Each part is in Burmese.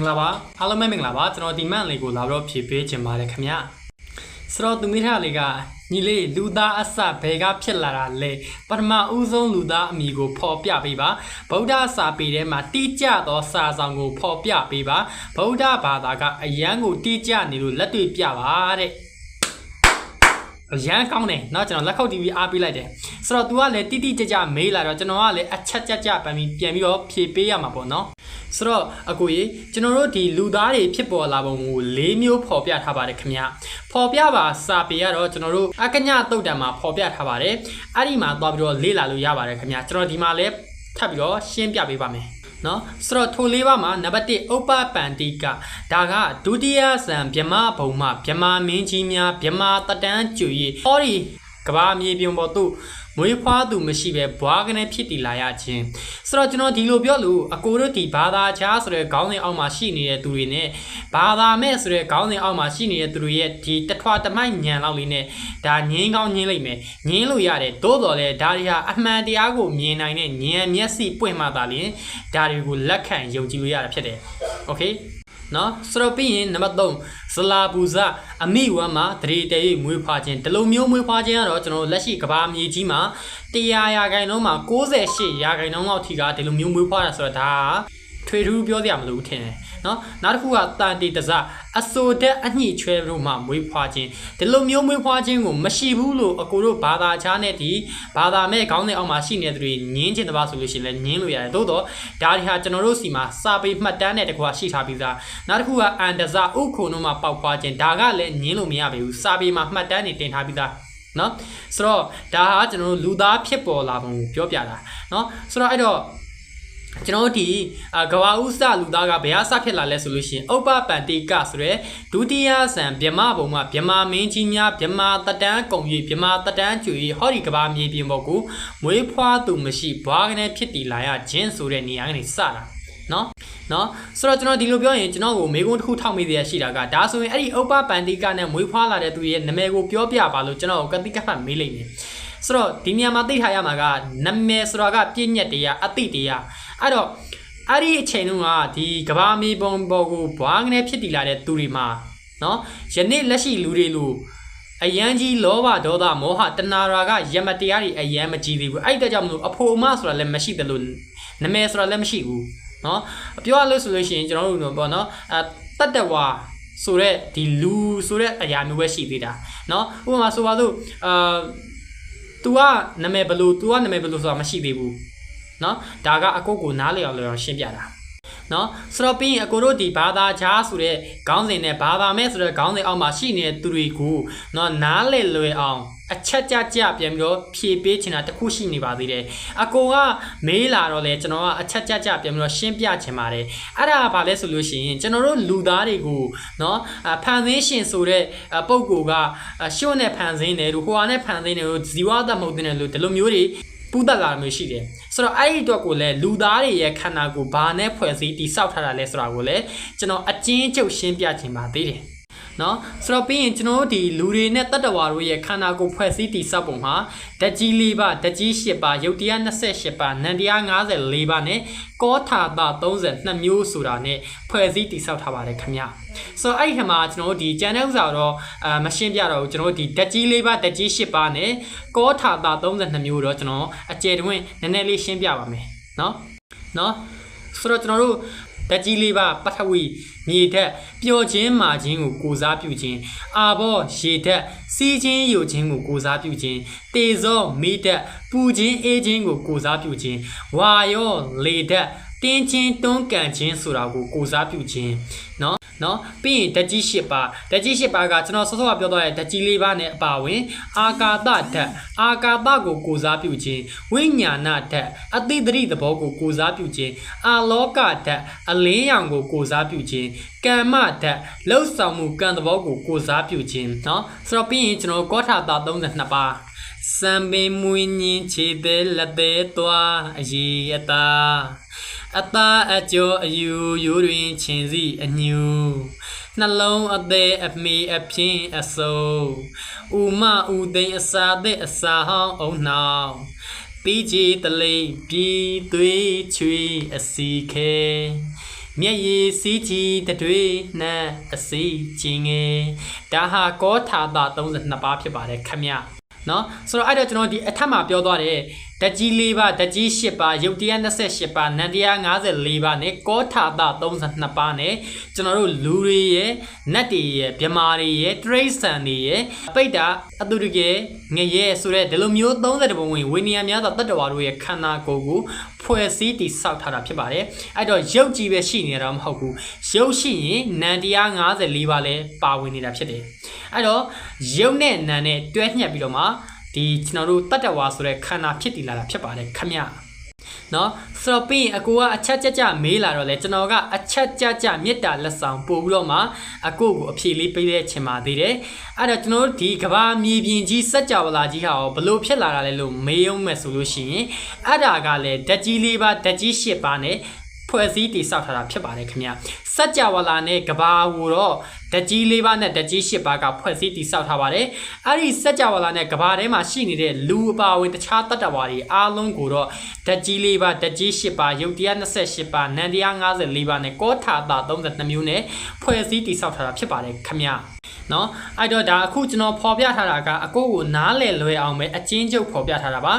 မင်္ဂလာပါအားလုံးပဲမင်္ဂလာပါကျွန်တော်ဒီမန့်လေးကိုလာတော့ဖြည့်ပေးခြင်းပါတယ်ခင်ဗျာဆိုတော့သူမိထားလေးကညီလေးလူသားအစဘယ်ကဖြစ်လာတာလဲပထမဦးဆုံးလူသားအမည်ကိုဖော်ပြပေးပါဗုဒ္ဓစာပေထဲမှာတိကျသောစာဆောင်ကိုဖော်ပြပေးပါဗုဒ္ဓဘာသာကအယံကိုတိကျနေလို့လက်တွေ့ပြပါတဲ့အရန်ကောင်းတယ်เนาะကျွန်တော်လက်ခုပ် TV အားပေးလိုက်တယ်ဆိုတော့ तू ကလည်းတိတိကျကျမေးလာတော့ကျွန်တော်ကလည်းအချက်ကြကြပြန်ပြီးပြန်ပြီးတော့ဖြေပေးရမှာပေါ့เนาะ ဆိုတော့အကိုကြီးကျွန်တော်တို့ဒီလူသားတွေဖြစ်ပေါ်လာပုံကို၄မျိုးဖော်ပြထားပါတယ်ခင်ဗျဖော်ပြပါစာပေကတော့ကျွန်တော်တို့အကညတုတ်တံမှာဖော်ပြထားပါတယ်အဲ့ဒီမှာသွားပြီးတော့လေ့လာလို့ရပါတယ်ခင်ဗျကျွန်တော်ဒီမှာလည်းထပ်ပြီးတော့ရှင်းပြပေးပါမယ်နော်ဆိုတော့ထိုလေးပါမှာနံပါတ်1ဥပပန္တိကဒါကဒုတိယဇန်ဗြဟ္မဘုံမှာဗြဟ္မာမင်းကြီးများဗြဟ္မာတတန်းကျွေဟောဒီကဘာမြေပြင်ပေါ်သို့ မွေးဖွားသူမရှိပဲဘွားကနေဖြစ်တည်လာရခြင်းဆိုတော့ကျွန်တော်ဒီလိုပြောလို့အကိုတို့ဒီဘာသာချားဆိုတဲ့ခေါင်းစဉ်အောက်မှာရှိနေတဲ့သူတွေနဲ့ဘာသာမဲ့ဆိုတဲ့ခေါင်းစဉ်အောက်မှာရှိနေတဲ့သူတွေရဲ့ဒီတထွာတမိုက်ညံလောက်လေးနဲ့ဒါငင်းကောင်းငင်းလိုက်မယ်ငင်းလို့ရတယ်သို့တော်လဲဒါတွေဟာအမှန်တရားကိုမြင်နိုင်တဲ့ဉာဏ်မျက်စိပွင့်မှသာလျှင်ဒါတွေကိုလက်ခံယုံကြည်လို့ရတာဖြစ်တယ်โอเค နော်ဆိုတော့ပြီးရင်နံပါတ်3ဇလာပူဇအမိဝမ်းမှာတရေတရေမွေးဖွားခြင်းဒီလိုမျိုးမွေးဖွားခြင်းကတော့ကျွန်တော်တို့လက်ရှိကဘာမြေကြီးမှာ100ရာခိုင်နှုန်းမှာ68ရာခိုင်နှုန်းလောက်ထိကဒီလိုမျိုးမွေးဖွားတာဆိုတော့ဒါက ထွေထူးပြောစရာမလိုဘူးထင်တယ်နော်နောက်တစ်ခုကတန်တီတစအစိုးတက်အညှိချွဲတို့မှမွေးဖွားခြင်းဒီလိုမျိုးမွေးဖွားခြင်းကိုမရှိဘူးလို့အကိုတို့ဘာသာချားနဲ့ဒီဘာသာမဲ့ခေါင်းစဉ်အောက်မှာရှိနေတဲ့သူတွေညင်းချင်တပါဆိုလို့ရှိရင်လည်းညင်းလို့ရတယ်သို့တော့ဒါတွေဟာကျွန်တော်တို့စီမှာစာပေမှတ်တမ်းနဲ့တကွာရှိထားပြီးသားနောက်တစ်ခုကအန်တဇဥခုံတို့မှပေါက်ဖွားခြင်းဒါကလည်းညင်းလို့မရပါဘူးစာပေမှာမှတ်တမ်းတွေတင်ထားပြီးသားနော်ဆိုတော့ဒါဟာကျွန်တော်တို့လူသားဖြစ်ပေါ်လာပုံကိုပြောပြတာနော်ဆိုတော့အဲ့တော့ ကျွန်တော်တို့ဒီကဘာဥစလူသားကဘယ်ဟာစဖြစ်လာလဲဆိုလို့ရှိရင်ဥပပန္တိကဆိုရဲဒုတိယဆန်ဗြဟ္မဘုံမှာဗြဟ္မာမင်းကြီးများဗြဟ္မာတတန်းကုံ၍ဗြဟ္မာတတန်းကျွေဟောဒီကဘာမြေပြင်ပေါ်ကိုမွေးဖွားသူမရှိဘွားကနေဖြစ်တည်လာရခြင်းဆိုတဲ့နေရာကနေစတာနော်နော်ဆိုတော့ကျွန်တော်ဒီလိုပြောရင်ကျွန်တော်ကိုမေကွန်းတစ်ခုထောက်မိသေးရရှိတာကဒါဆိုရင်အဲ့ဒီဥပပန္တိကနဲ့မွေးဖွားလာတဲ့သူရဲ့နာမည်ကိုပြောပြပါလို့ကျွန်တော်ကတိကဖတ်မေးလိုက်တယ်ဆိုတော့ဒီနေရာမှာသိထားရမှာကနာမည်ဆိုတာကပြည့်ညက်တရားအတိတရား အဲ့တော့အဲ့ဒီအချိန်တုန်းကဒီကဘာမီပုံပေါ်ကိုဘွားကနေဖြစ်တည်လာတဲ့သူတွေမှာနော်ယနေ့လက်ရှိလူတွေလို့အယမ်းကြီးလောဘဒေါသမောဟတဏှာရာကယမတရားတွေအယမ်းမကြည့်သေးဘူးအဲ့ဒီကြောင့်မလို့အဖို့အမဆိုတာလည်းမရှိတယ်လို့နာမည်ဆိုတာလည်းမရှိဘူးနော်ပြောရလို့ဆိုလို့ရှိရင်ကျွန်တော်တို့ပေါ့နော်အတတ္တဝါဆိုတဲ့ဒီလူဆိုတဲ့အရာမျိုးပဲရှိသေးတာเนาะဥပမာဆိုပါစို့အာ तू ကနာမည်ဘယ်လို तू ကနာမည်ဘယ်လိုဆိုတာမရှိသေးဘူး နော်ဒါကအကိုကိုနားလည်အောင်လောရှင်းပြတာနော်ဆိုတော့ပြီးရင်အကိုတို့ဒီဘာသာချားဆိုတဲ့ခေါင်းစဉ်နဲ့ဘာသာမဲ့ဆိုတဲ့ခေါင်းစဉ်အောက်မှာရှိနေတဲ့သူတွေကိုနော်နားလည်လွယ်အောင်အချက်ကြကြပြန်ပြီးတော့ဖြည့်ပေးချင်တာတခုရှိနေပါသေးတယ်အကိုကမေးလာတော့လေကျွန်တော်ကအချက်ကြကြပြန်ပြီးတော့ရှင်းပြချင်ပါတယ်အဲ့ဒါဘာလဲဆိုလို့ရှိရင်ကျွန်တော်တို့လူသားတွေကိုနော်ဖန်ဆင်းရှင်ဆိုတဲ့ပုံကိုကရှုံးနဲ့ဖန်ဆင်းတယ်လို့ဟိုဟာနဲ့ဖန်ဆင်းတယ်လို့ဇီဝသမုတ်တယ်လို့ဒီလိုမျိုးတွေပူးတက်လာမျိုးရှိတယ် ဆိုတော့အဲ့ဒီအတွက်ကိုလည်းလူသားတွေရဲ့ခန္ဓာကိုယ်ဘာနဲ့ဖွဲ့စည်းတည်ဆောက်ထားတာလဲဆိုတာကိုလည်းကျွန်တော်အကျဉ်းချုပ်ရှင်းပြခြင်းပါသေးတယ် နော်ဆိုတော့ပြီးရင်ကျွန်တော်တို့ဒီလူတွေနဲ့တတ္တဝါတို့ရဲ့ခန္ဓာကိုယ်ဖွဲ့စည်းတည်ဆောက်ပုံဟာဓာတ်ကြီး၄ပါးဓာတ်ကြီး၈ပါးရုပ်တရား28ပါးနံတရား54ပါးနဲ့ကောထာတာ32မျိုးဆိုတာနဲ့ဖွဲ့စည်းတည်ဆောက်ထားပါတယ်ခင်ဗျဆိုတော့အဲ့ဒီမှာကျွန်တော်တို့ဒီကျန်တဲ့ဥစ္စာတော့အာမရှင်းပြတော့ဘူးကျွန်တော်တို့ဒီဓာတ်ကြီး၄ပါးဓာတ်ကြီး၈ပါးနဲ့ကောထာတာ32မျိုးတော့ကျွန်တော်အကျယ်တွင်နည်းနည်းလေးရှင်းပြပါမယ်နော်နော်ဆိုတော့ကျွန်တော်တို့ ဓာတ်ကြီးလေးပါပထဝီမြေဓာတ်ပျော်ခြင်းမာခြင်းကိုကိုစားပြုခြင်းအာဘောရေဓာတ်စီးခြင်းယိုခြင်းကိုကိုစားပြုခြင်းတေဇောမိဓာတ်ပူခြင်းအေးခြင်းကိုကိုစားပြုခြင်းဝါယောလေဓာတ်တင်းချင်းတွန်းကန်ခြင်းဆိုတာကိုကိုစားပြုခြင်းเนาะ နော်ပြီးရင်ဓာတ်ကြီး၈ပါးဓာတ်ကြီး၈ပါးကကျွန်တော်ဆောစောကပြောသွားတဲ့ဓာတ်ကြီး၄ပါးနဲ့အပါဝင် အာကာသဓာတ်အာကာသကိုကိုစားပြုခြင်းဝိညာဏဓာတ်အတိတ္တိသဘောကိုကိုစားပြုခြင်းအာလောကဓာတ်အလင်းရောင်ကိုကိုစားပြုခြင်းကမ္မဓာတ်လှုပ်ဆောင်မှုကံသဘောကိုကိုစားပြုခြင်းနော်ဆိုတော့ပြီးရင်ကျွန်တော်ကောထာတာ32ပါးစံပင်မွေးညင်းခြေသေးလက်သေးသွားအရေးအသား အသားအကျော်အယူရိုးတွင်ခြင်စီအညူနှလုံးအသေးအမီအပြင်းအစိုးဥမဥသိမ်းအစာသက်အစာဟောင်းအုံနှောင်းတီးကြည်တလေးပြီးသွေးချွေအစီခဲမျက်ရည်စီးကြည်တတွေနှံအစီချင်းငယ်ဒါဟာကောထာတာ32ပါးဖြစ်ပါတယ်ခမရနော်ဆိုတော့အဲ့တော့ကျွန်တော်ဒီအထက်မှာပြောသွားတ ယ်ဓကြီး၄ပါးဓကြီး၈ပါးယုတ်တရား28ပါးနန္တရား54ပါးနဲ့ကောထာတာ32ပါးနဲ့ကျွန်တော်တို့လူတွေရဲ့နတ်တွေရဲ့မြမာတွေရဲ့တရိษံတွေရဲ့ပိတ်တာအတုတကယ်ငရဲဆိုတဲ့ဒီလိုမျိုး30ပုံဝင်ဝိနည်းများသောတတ္တဝါတို့ရဲ့ခန္ဓာကိုယ်ကိုဖွဲ့စည်းတည်ဆောက်ထားတာဖြစ်ပါတယ်အဲ့တော့ရုပ်ကြီးပဲရှိနေတာမဟုတ်ဘူးရုပ်ရှိရင်နန္တရား54ပါးလည်းပါဝင်နေတာဖြစ်တယ်အဲ့တော့ရုပ်နဲ့နံနဲ့တွဲညှက်ပြီးတော့မှ ဒီကျွန်တော်တို့တတ္တဝါဆိုတဲ့ခန္ဓာဖြစ်တည်လာတာဖြစ်ပါတယ်ခမရနော်ဆိုတော့ပြီးရင်အကိုကအချက်ကြကြမေးလာတော့လေကျွန်တော်ကအချက်ကြကြမေတ္တာလက်ဆောင်ပို့ပြီးတော့မှအကိုကိုအဖြေလေးပေးတဲ့ချင်ပါသေးတယ်အဲ့တော့ကျွန်တော်တို့ဒီကဘာမြေပြင်ကြီးစัจ java လာကြီးဟာရောဘလို့ဖြစ်လာတာလဲလို့မေးအောင်မယ်ဆိုလို့ရှိရင်အဲ့ဒါကလည်းဓာတ်ကြီး၄ပါးဓာတ်ကြီး၈ပါးနဲ့ ဖွဲ့စည်းတည်ဆောက်ထားတာဖြစ်ပါတယ်ခင်ဗျစัจ java လာနဲ့ကဘာကိုတော့ဓာတ်ကြီး၄ပါးနဲ့ဓာတ်ကြီး၈ပါးကဖွဲ့စည်းတည်ဆောက်ထားပါတယ်အဲ့ဒီစัจ java လာနဲ့ကဘာထဲမှာရှိနေတဲ့လူအပါအဝင်တခြားတတ္တဝါတွေအားလုံးကိုတော့ဓာတ်ကြီး၄ပါးဓာတ်ကြီး၈ပါးယုတ်တရား28ပါးနန္တရား54ပါးနဲ့ကောထာတာ32မျိုးနဲ့ဖွဲ့စည်းတည်ဆောက်ထားတာဖြစ်ပါတယ်ခင်ဗျ နော်အဲ့တော့ဒါအခုကျွန်တော်ဖော်ပြထားတာကအကိုကိုနားလည်လွယ်အောင်ပဲအချင်းချုပ်ဖော်ပြထားတာပါ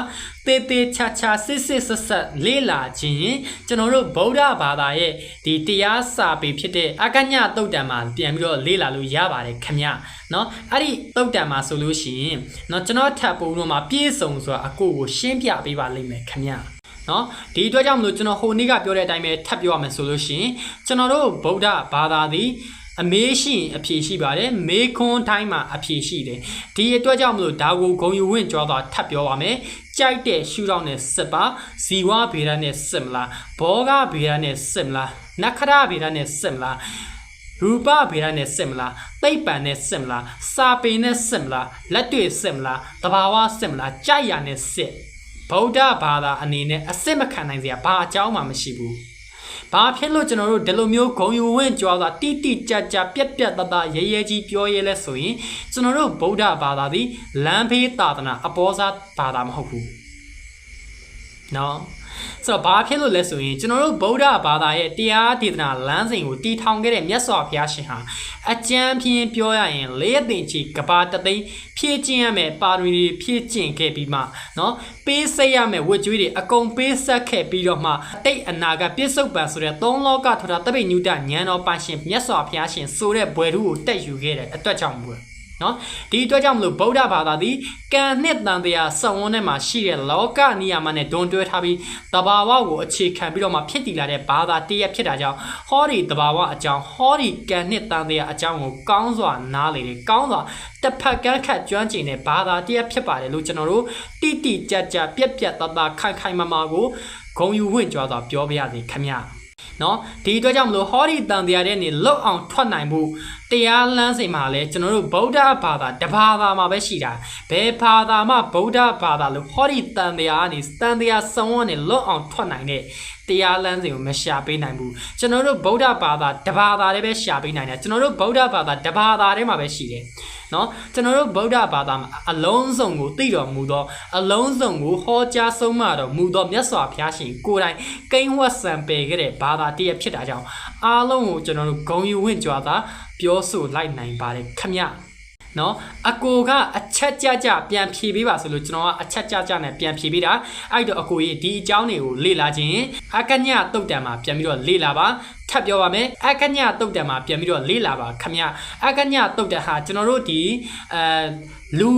တေးသေးချာချာစစ်စစ်ဆက်ဆက်လေးလာခြင်းကျွန်တော်တို့ဗုဒ္ဓဘာသာရဲ့ဒီတရားစာပေဖြစ်တဲ့အကညတုတ်တံမှာပြန်ပြီးတော့လေးလာလို့ရပါတယ်ခင်ဗျเนาะအဲ့ဒီတုတ်တံမှာဆိုလို့ရှိရင်เนาะကျွန်တော်ထပ်ပုံတော့မှာပြည့်စုံဆိုတာအကိုကိုရှင်းပြပေးပါလိမ့်မယ်ခင်ဗျနော်ဒီအတွက်ကြောင့်မလို့ကျွန်တော်ဟိုနေ့ကပြောတဲ့အတိုင်းပဲထပ်ပြောရမယ်ဆိုလို့ရှိရင်ကျွန်တော်တို့ဗုဒ္ဓဘာသာသည် အမေးရှိရင်အဖြေရှိပါတယ်မေးခွန်းတိုင်းမှာအဖြေရှိတယ်ဒီအတွက်ကြောင့်မလို့ဒါကိုဂုံယူဝင့်ကြွားသွားထပ်ပြောပါမယ်ကြိုက်တဲ့ရှုထောင့်နဲ့စစ်ပါဇီဝဗေဒနဲ့စစ်မလားဘောဂဗေဒနဲ့စစ်မလားနက္ခရဗေဒနဲ့စစ်မလားရူပဗေဒနဲ့စစ်မလားသိပ္ပံနဲ့စစ်မလားစာပေနဲ့စစ်မလားလက်တွေ့စစ်မလားတဘာဝစစ်မလားကြိုက်ရနဲ့စစ်ဗုဒ္ဓဘာသာအနေနဲ့အစစ်မခံနိုင်စရာဘာအကြောင်းမှမရှိဘူး။ ဘာဖြစ်လို့ကျွန်တော်တို့ဒီလိုမျိုးဂုံယူဝင့်ကြွားစွာတိတိကျကျပြက်ပြက်တတရဲရဲကြီးပြောရဲလဲဆိုရင်ကျွန်တော်တို့ဗုဒ္ဓဘာသာသည်လမ်းဖေးသာသနာအပေါ်စားဘာသာမဟုတ်ဘူး။ နော်ဆိုတော့ဘာဖြစ်လို့လဲဆိုရင်ကျွန်တော်တို့ဗုဒ္ဓဘာသာရဲ့တရားဒေသနာလမ်းစဉ်ကိုတည်ထောင်ခဲ့တဲ့မြတ်စွာဘုရားရှင်ဟာအကြံဖြင့်ပြောရရင်လေးအသင်ချီကဘာတသိန်းဖြည့်ကျင့်ရမယ်ပါရမီတွေဖြည့်ကျင့်ခဲ့ပြီးမှနော်ပေးဆက်ရမယ်ဝတ်ကြွေးတွေအကုန်ပေးဆက်ခဲ့ပြီးတော့မှတိတ်အနာကပြစ္ဆုတ်ပံဆိုတဲ့သုံးလောကထထတပိညုတဉာဏ်တော်ပိုင်ရှင်မြတ်စွာဘုရားရှင်ဆိုတဲ့ဘွယ်ထူးကိုတက်ယူခဲ့တဲ့အတွက်ကြောင့်ဘူး နော်ဒီအတွက်ကြောင့်မလို့ဗုဒ္ဓဘာသာသည်ကံနှစ်တန်တရားစံဝန်းထဲမှာရှိတဲ့လောကနိယာမနဲ့ဒွန်တွဲထားပြီးတဘာဝကိုအခြေခံပြီးတော့မှဖြစ်တည်လာတဲ့ဘာသာတရားဖြစ်တာကြောင့်ဟောဒီတဘာဝအကြောင်းဟောဒီကံနှစ်တန်တရားအကြောင်းကိုကောင်းစွာနားလေတယ်ကောင်းစွာတစ်ဖက်ကန်းခတ်ကျွမ်းကျင်တဲ့ဘာသာတရားဖြစ်ပါတယ်လို့ကျွန်တော်တို့တိတိကျကျပြက်ပြက်သားသားခိုင်ခိုင်မာမာကိုဂုံယူဝင့်ကြွားစွာပြောပြရစီခင်ဗျာနော်ဒီအတွက်ကြောင့်မလို့ဟောဒီတန်တရားတဲ့နေလွတ်အောင်ထွက်နိုင်မှု တရားလမ်းစဉ်မှာလဲကျွန်တော်တို့ဗုဒ္ဓဘာသာတဘာသာမှာပဲရှိတာဘယ်ဘာသာမှဗုဒ္ဓဘာသာလို့ဟောဒီတန်တရားကနေတန်တရားစုံဝန်းနေလွတ်အောင်ထွက်နိုင်တဲ့တရားလမ်းစဉ်ကိုမရှာပေးနိုင်ဘူးကျွန်တော်တို့ဗုဒ္ဓဘာသာတဘာသာတွေပဲရှာပေးနိုင်တယ်ကျွန်တော်တို့ဗုဒ္ဓဘာသာတဘာသာတွေမှာပဲရှိတယ်နော်ကျွန်တော်တို့ဗုဒ္ဓဘာသာမှာအလုံးစုံကိုသိတော်မူသောအလုံးစုံကိုဟောကြားဆုံးမတော်မူသောမြတ်စွာဘုရားရှင်ကိုယ်တိုင်ကိန်းဝတ်ဆံပယ်ခဲ့တဲ့ဘာသာတရားဖြစ်တာကြောင့်အားလုံးကိုကျွန်တော်တို့ဂုံယူဝင့်ကြွားသာပြောဆိုလိုက်နိုင်ပါတယ်ခမနော်အကိုကအချက်ကြကြပြန်ဖြေပေးပါဆိုလို့ကျွန်တော်ကအချက်ကြကြနဲ့ပြန်ဖြေပေးတာအဲ့တော့အကိုကြီးဒီအကြောင်းတွေကိုလေ့လာခြင်းအကညတုတ်တံမှာပြန်ပြီးတော့လေ့လာပါ ထပ်ပြောပါမယ်အကညတုတ်တံမှာပြန်ပြီးတော့လေ့လာပါခမအကညတုတ်တံဟာကျွန်တော်တို့ဒီအဲလူ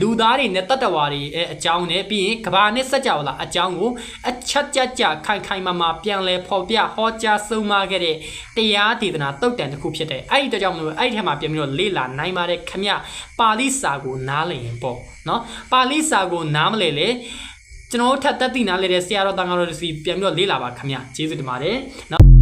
လူသားတွေနဲ့တတ္တဝါတွေအဲအကြောင်းနဲ့ပြီးရင်ကဘာနဲ့စัจ java လာအကြောင်းကိုအချက်ကြကြခိုင်ခိုင်မာမာပြန်လဲဖော်ပြဟောကြားဆုံးမခဲ့တဲ့တရားဒေသနာတုတ်တန်တစ်ခုဖြစ်တယ်အဲ့ဒီတော့ကြောင့်မလို့အဲ့ဒီထဲမှာပြန်ပြီးတော့လေ့လာနိုင်ပါတယ်ခမပါဠိစာကိုနားလည်ရင်ပေါ့နော်ပါဠိစာကိုနားမလဲလေကျွန်တော်ထပ်တက်သိနားလဲတဲ့ဆရာတော်တန်ဃာတော်တွေစီပြန်ပြီးတော့လေ့လာပါခမကျေးဇူးတင်ပါတယ်နော်